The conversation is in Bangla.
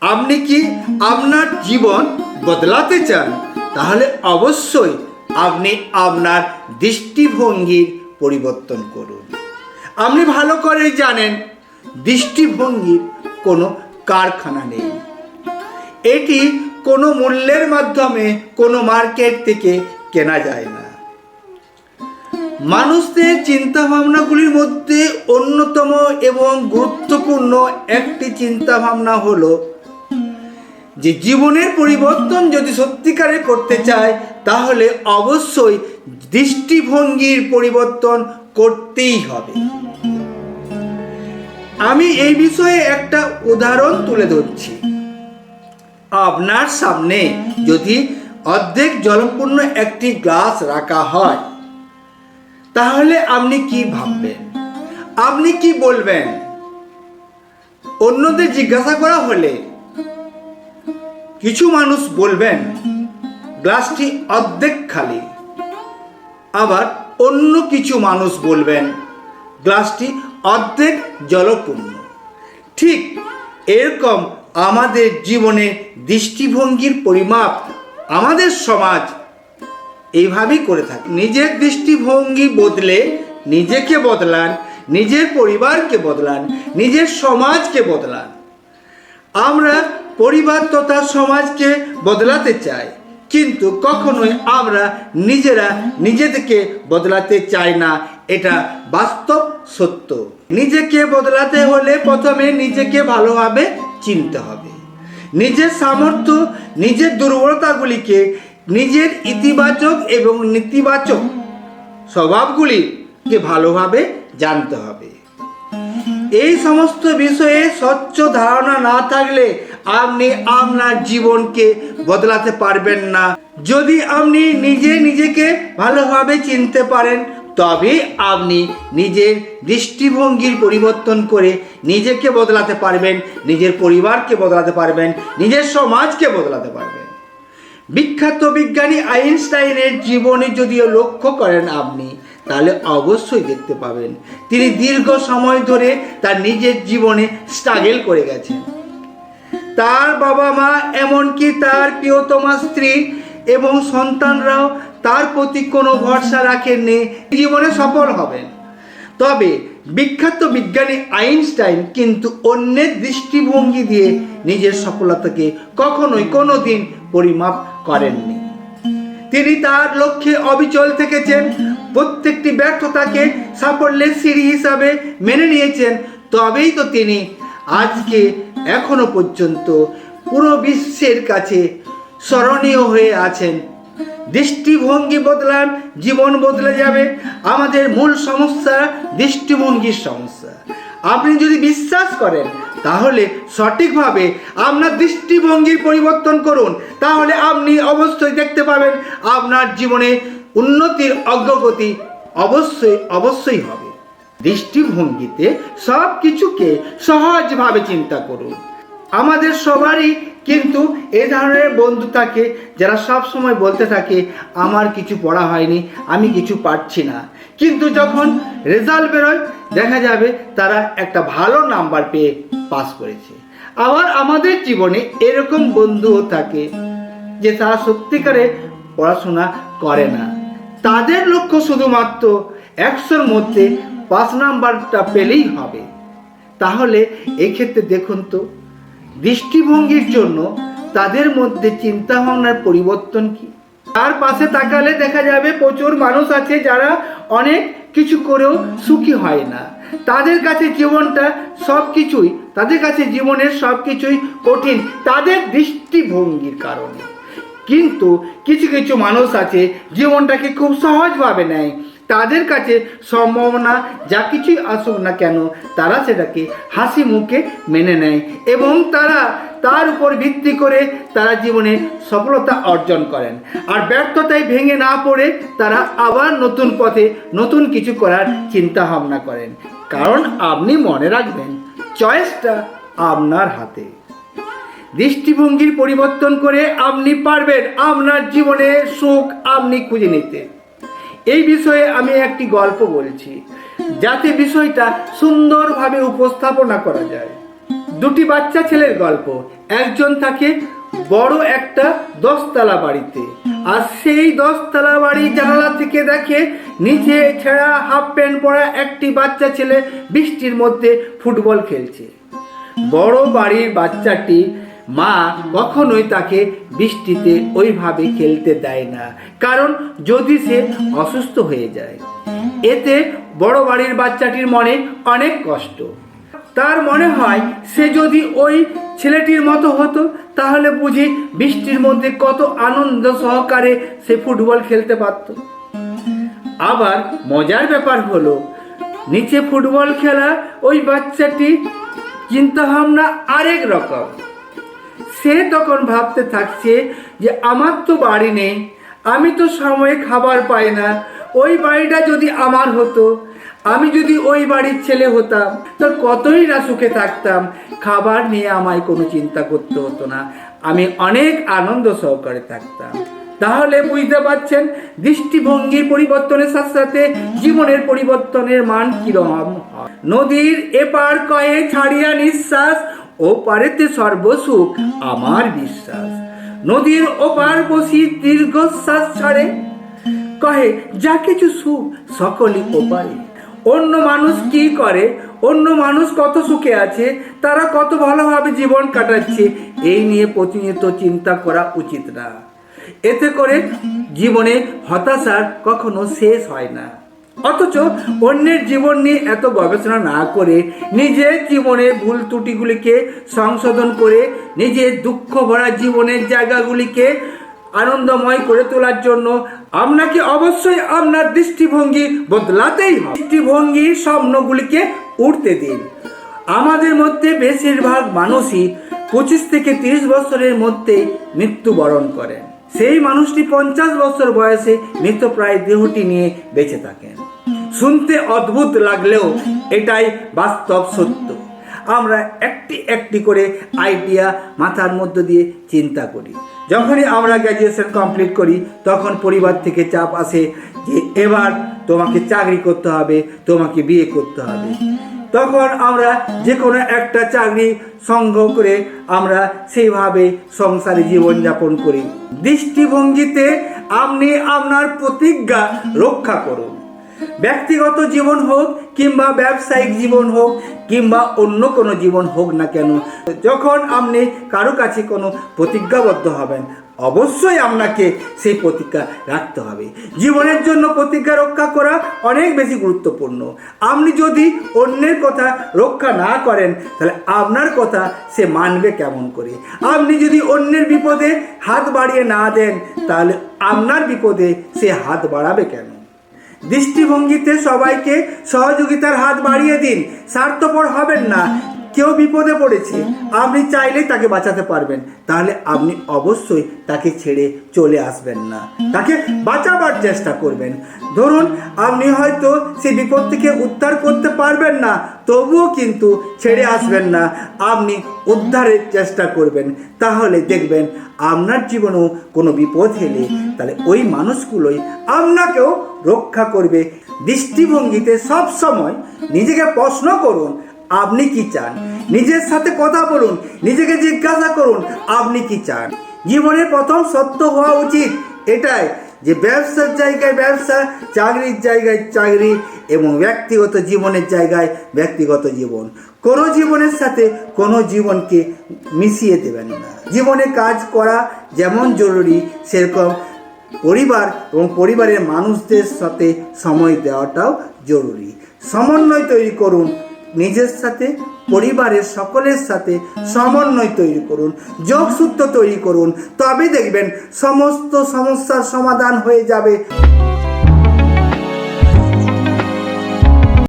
আপনি কি আপনার জীবন বদলাতে চান? তাহলে অবশ্যই আপনি আপনার দৃষ্টিভঙ্গির পরিবর্তন করুন। আপনি ভালো করেই জানেন, দৃষ্টিভঙ্গির কোনো কারখানা নেই। এটি কোনো মূল্যের মাধ্যমে কোনো মার্কেট থেকে কেনা যায় না। মানুষদের চিন্তাভাবনাগুলির মধ্যে অন্যতম এবং গুরুত্বপূর্ণ একটি চিন্তাভাবনা হলো যে জীবনের পরিবর্তন যদি সত্যিকারে করতে চায়, তাহলে অবশ্যই দৃষ্টিভঙ্গির পরিবর্তন করতেই হবে। আমি এই বিষয়ে একটা উদাহরণ তুলে ধরছি। আপনার সামনে যদি অর্ধেক জলপূর্ণ একটি গ্লাস রাখা হয়, তাহলে আপনি কি ভাববেন? আপনি কি বলবেন? অন্যদের জিজ্ঞাসা করা হলে কিছু মানুষ বলবেন, গ্লাসটি অর্ধেক খালি। আবার অন্য কিছু মানুষ বলবেন, গ্লাসটি অর্ধেক জলপূর্ণ। ঠিক এরকম আমাদের জীবনে দৃষ্টিভঙ্গির পরিমাপ আমাদের সমাজ এইভাবেই করে থাকে। নিজের দৃষ্টিভঙ্গি বদলে নিজেকে বদলান, নিজের পরিবারকে বদলান, নিজের সমাজকে বদলান। আমরা পরিবার তথা সমাজকে বদলাতে চাই কিন্তু কখনোই আমরা নিজেরা নিজেদেরকে বদলাতে চাই না। এটা বাস্তব সত্য। নিজেকে বদলাতে হলে প্রথমে নিজেকে ভালোভাবে চিনতে হবে। নিজের সামর্থ্য, নিজের দুর্বলতাগুলিকে নিজের ইতিবাচক এবং নেতিবাচক স্বভাবগুলিকে ভালোভাবে জানতে হবে। এই সমস্ত বিষয়ে স্বচ্ছ ধারণা না থাকলে আপনি আপনার জীবনকে বদলাতে পারবেন না। যদি আপনি নিজে নিজেকে ভালোভাবে চিনতে পারেন তবে আপনি নিজের দৃষ্টিভঙ্গির পরিবর্তন করে নিজেকে বদলাতে পারবেন, নিজের পরিবারকে বদলাতে পারবেন, নিজের সমাজকে বদলাতে পারবেন। বিখ্যাত বিজ্ঞানী আইনস্টাইনের জীবনে যদিও লক্ষ্য করেন আপনি, তাহলে অবশ্যই দেখতে পাবেন। তিনি দীর্ঘ সময় ধরে তার নিজের জীবনে স্ট্রাগল করে গেছেন। তার বাবা মা, এমনকি তার প্রিয়তমা স্ত্রী এবং সন্তানরাও তার প্রতি কোনো ভরসা রাখেননি। জীবনে সফল হবেন। তবে বিখ্যাত বিজ্ঞানী আইনস্টাইন কিন্তু অন্যের দৃষ্টিভঙ্গি দিয়ে নিজের সফলতাকে কখনোই কোনো দিন পরিমাপ করেননি। তিনি তার লক্ষ্যে অবিচল থেকেছেন। প্রত্যেকটি ব্যর্থতাকে সাফল্যের সিঁড়ি হিসাবে মেনে নিয়েছেন। তবেই তো তিনি আজকে এখনও পর্যন্ত পুরো বিশ্বের কাছে স্মরণীয় হয়ে আছেন। দৃষ্টিভঙ্গি বদলান, জীবন বদলে যাবে। আমাদের মূল সমস্যা দৃষ্টিভঙ্গির সমস্যা। আপনি যদি বিশ্বাস করেন, তাহলে সঠিকভাবে আপনার দৃষ্টিভঙ্গির পরিবর্তন করুন। তাহলে আপনি অবশ্যই দেখতে পাবেন, আপনার জীবনে উন্নতির অগ্রগতি অবশ্যই অবশ্যই হবে। দৃষ্টিভঙ্গিতে সব কিছুকে সহজভাবে চিন্তা করুন। আমাদের সবারই কিন্তু এ ধরনের বন্ধু থাকে যারা সব সময় বলতে থাকে, আমার কিছু পড়া হয়নি, আমি কিছু পারছি না। কিন্তু যখন রেজাল্ট বেরোয়, দেখা যাবে তারা একটা ভালো নাম্বার পেয়ে পাস করেছে। আবার আমাদের জীবনে এরকম বন্ধুও থাকে যে তারা সত্যিকারে পড়াশোনা করে না। তাদের লক্ষ্য শুধুমাত্র একশোর মধ্যে পাঁচ নাম্বারটা পেলেই হবে। তাহলে এক্ষেত্রে দেখুন তো, দৃষ্টিভঙ্গির জন্য তাদের মধ্যে চিন্তা ভাবনার পরিবর্তন কি? তার পাশে তাকালে দেখা যাবে প্রচুর মানুষ আছে যারা অনেক কিছু করেও সুখী হয় না। তাদের কাছে জীবনটা সব কিছুই তাদের কাছে জীবনের সব কিছুই কঠিন, তাদের দৃষ্টিভঙ্গির কারণে। কিন্তু কিছু কিছু মানুষ আছে, জীবনটাকে খুব সহজভাবে নেয়। তাদের কাছে সম্ভাবনা যা কিছুই আসুক না কেন, তারা সেটাকে হাসি মুখে মেনে নেয় এবং তারা তার উপর ভিত্তি করে তারা জীবনে সফলতা অর্জন করেন। আর ব্যর্থতায় ভেঙে না পড়ে তারা আবার নতুন পথে নতুন কিছু করার চিন্তা ভাবনা করেন। কারণ আপনি মনে রাখবেন, চয়েসটা আপনার হাতে। দৃষ্টিভঙ্গির পরিবর্তন করে আপনি পারবেন আপনার জীবনে সুখ আপনি খুঁজে নিতে। এই বিষয়ে আমি একটি গল্প বলছি, যাতে বিষয়টা সুন্দরভাবে উপস্থাপনা করা যায়। দুটি বাচ্চা ছেলের গল্প। একজন থাকে বড় একটা দশতলা বাড়িতে, আর সেই দশতলা বাড়ি জানালা থেকে দেখে নিচে ছেঁড়া হাফ প্যান্ট পরা একটি বাচ্চা ছেলে বৃষ্টির মধ্যে ফুটবল খেলছে। বড় বাড়ির বাচ্চাটি মা কখনোই তাকে বৃষ্টিতে ওইভাবে খেলতে দেয় না। কারণ যদি সে অসুস্থ হয়ে যায়, এতে বড় বাড়ির বাচ্চাটির মনে অনেক কষ্ট। তার মনে হয় সে যদি ওই ছেলেটির মতো হতো, তাহলে বুঝি বৃষ্টির মধ্যে কত আনন্দ সহকারে সে ফুটবল খেলতে পারত। আবার মজার ব্যাপার হলো, নিচে ফুটবল খেলা ওই বাচ্চাটি চিন্তাভাবনা আরেক রকম। সে তখন ভাবতে থাকছে যে আমার তো বাড়ি নেই, আমি তো সময়ে খাবার পাই না, ওই বাড়িটা যদি আমার হতো, আমি যদি ওই বাড়ির ছেলে হতাম, তো কতই না সুখে থাকতাম। খাবার নিয়ে আমায় কোনো চিন্তা করতে হতো না, আমি অনেক আনন্দ সহকারে থাকতাম। তাহলে বুঝতে পারছেন দৃষ্টিভঙ্গির পরিবর্তনের সাথে সাথে জীবনের পরিবর্তনের মান কীরকম হয়। নদীর এপার কয়ে ছাড়িয়া নিঃশ্বাস ও পারেতে সর্বসুখ, আমার বিশ্বাস। নদীর ওপার বসি দীর্ঘশ্বাস ছাড়ে। কহে, যা কিছু সুখ, সকলই ওপারে অন্য মানুষ কি করে? অন্য মানুষ কত সুখে আছে? তারা কত ভালোভাবে জীবন কাটাচ্ছে? এই নিয়ে প্রতিনিয়ত চিন্তা করা উচিত না। এতে করে জীবনে হতাশার কখনো শেষ হয় না। অথচ অন্যের জীবন নিয়ে এত গবেষণা না করে নিজের জীবনের ভুল ত্রুটিগুলিকে সংশোধন করে নিজের দুঃখ ভরা জীবনের জায়গাগুলিকে আনন্দময় করে তোলার জন্য আপনাকে অবশ্যই আপনার দৃষ্টিভঙ্গি বদলাতেই হবে। দৃষ্টিভঙ্গির স্বপ্নগুলিকে উঠতে দিন। আমাদের মধ্যে বেশিরভাগ মানুষই পঁচিশ থেকে তিরিশ বছরের মধ্যে মৃত্যুবরণ করেন। সেই মানুষটি পঞ্চাশ বছর বয়সে মৃতপ্রায় দেহটি নিয়ে বেঁচে থাকেন। শুনতে অদ্ভুত লাগলেও এটাই বাস্তব সত্য। আমরা একটি একটি করে আইডিয়া মাথার মধ্য দিয়ে চিন্তা করি। যখনই আমরা গ্র্যাজুয়েশন কমপ্লিট করি, তখন পরিবার থেকে চাপ আসে যে এবার তোমাকে চাকরি করতে হবে, তোমাকে বিয়ে করতে হবে। তখন আমরা যে কোনো একটা চাকরি সংগ্রহ করে আমরা সেইভাবে সংসারে জীবনযাপন করি। দৃষ্টিভঙ্গিতে আপনি আপনার প্রতিজ্ঞা রক্ষা করুন। ব্যক্তিগত জীবন হোক কিংবা ব্যবসায়িক জীবন হোক কিংবা অন্য কোনো জীবন হোক না কেন, যখন আপনি কারও কাছে কোনো প্রতিজ্ঞাবদ্ধ হবেন অবশ্যই আপনাকে সেই প্রতিজ্ঞা রাখতে হবে। জীবনের জন্য প্রতিজ্ঞা রক্ষা করা অনেক বেশি গুরুত্বপূর্ণ। আপনি যদি অন্যের কথা রক্ষা না করেন, তাহলে আপনার কথা সে মানবে কেমন করে? আপনি যদি অন্যের বিপদে হাত বাড়িয়ে না দেন, তাহলে আপনার বিপদে সে হাত বাড়াবে কেন? দৃষ্টিভঙ্গিতে সবাইকে সহযোগিতার হাত বাড়িয়ে দিন। স্বার্থপর হবেন না। কেউ বিপদে পড়েছে। আপনি চাইলেই তাকে বাঁচাতে পারবেন। তাহলে আপনি অবশ্যই তাকে ছেড়ে চলে আসবেন না। তাকে বাঁচাবার চেষ্টা করবেন। ধরুন আপনি হয়তো সেই বিপদ থেকে উদ্ধার করতে পারবেন না তবুও কিন্তু ছেড়ে আসবেন না। আপনি উদ্ধারের চেষ্টা করবেন। তাহলে দেখবেন আপনার জীবনেও কোনো বিপদ এলে তাহলে ওই মানুষগুলোই আপনাকেও রক্ষা করবে। দৃষ্টিভঙ্গিতে সব সময় নিজেকে প্রশ্ন করুন আপনি কি চান? নিজের সাথে কথা বলুন, নিজেকে জিজ্ঞাসা করুন, আপনি কি চান? জীবনের প্রথম সত্য হওয়া উচিত এটাই যে ব্যবসার জায়গায় ব্যবসা, চাকরির জায়গায় চাকরি এবং ব্যক্তিগত জীবনের জায়গায় ব্যক্তিগত জীবন। কোনো জীবনের সাথে কোনো জীবনকে মিশিয়ে দেবেন না। জীবনে কাজ করা যেমন জরুরি, সেরকম পরিবার এবং পরিবারের মানুষদের সাথে সময় দেওয়াটাও জরুরি। সমন্বয় তৈরি করুন নিজের সাথে পরিবারের সকলের সাথে সমন্বয় তৈরি করুন, যোগসূত্র তৈরি করুন, তবে দেখবেন সমস্ত সমস্যার সমাধান হয়ে যাবে।